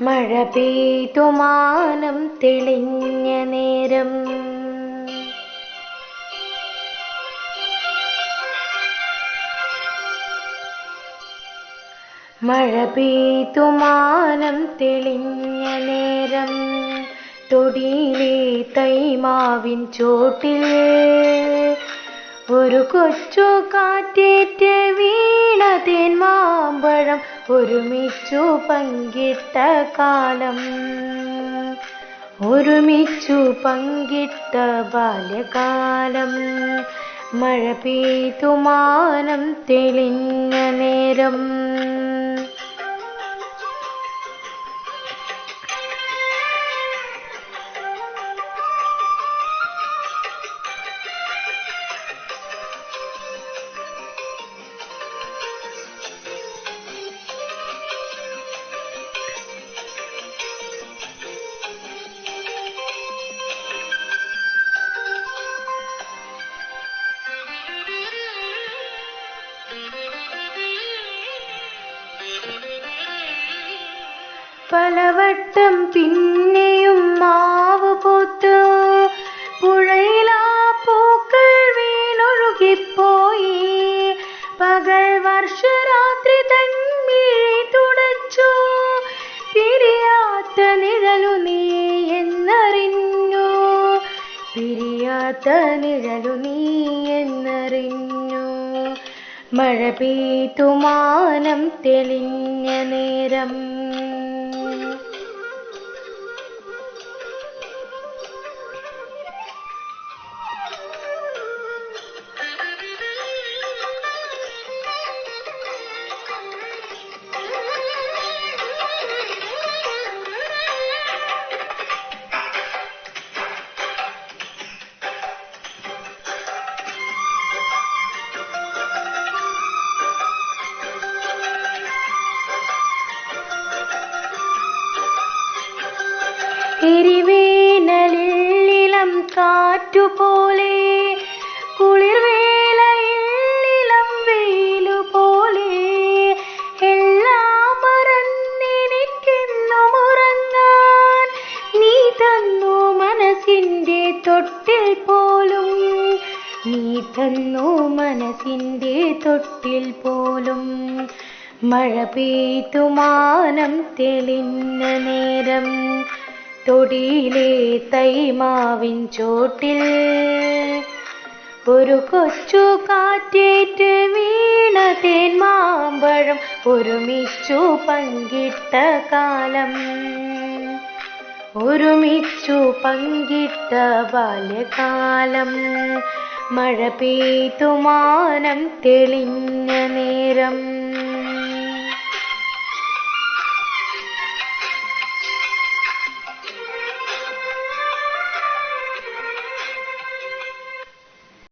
മഴ പെയ്തുമാനം തെളിഞ്ഞ നേരം. മഴ പെയ്തുമാനം തെളിഞ്ഞ നേരം. തൊടിയിലെ തൈമാവിൻ ചോട്ടിൽ ഒരു കൊച്ചു വീണ തേന്മാമ്പഴം ഒരുമിച്ചു പങ്കിട്ട കാലം. ഒരുമിച്ചു പങ്കിട്ട ബാല്യകാലം. മഴ പെയ്തുമാനം തെളിഞ്ഞ നേരം. പലവട്ടം പിന്നെയും മാവ് പൂത്തു. പുഴയിലാ പൂക്കൾ വീണൊഴുകിപ്പോയി. പകൽ വർഷരാത്രി തന്മിഴി തുടച്ചു. പിരിയാത്ത നിഴലു നീ എന്നറിഞ്ഞു. പിരിയാത്ത നിഴലു നീ എന്നറിഞ്ഞു. മഴ പെയ്തുമാനം തെളിഞ്ഞ നേരം. കാറ്റുപോലെ വെയിലുപോലെ എല്ലാം നീ തൊട്ടിൽ പോലും നീ തന്നു മനസ്സിന്റെ തൊട്ടിൽ പോലും. മഴ പെയ്തു മാനം തെളിഞ്ഞ നേരം തൊടിയിലെ തൈമാവിൻ ചോട്ടിൽ ഒരു കൊച്ചു കാറ്റേറ്റ് വീണ തേന്മാമ്പഴം ഒരുമിച്ചു പങ്കിട്ട കാലം. ഒരുമിച്ചു പങ്കിട്ട ബാല്യകാലം. മഴ പെയ്തുമാനം തെളിഞ്ഞ നേരം.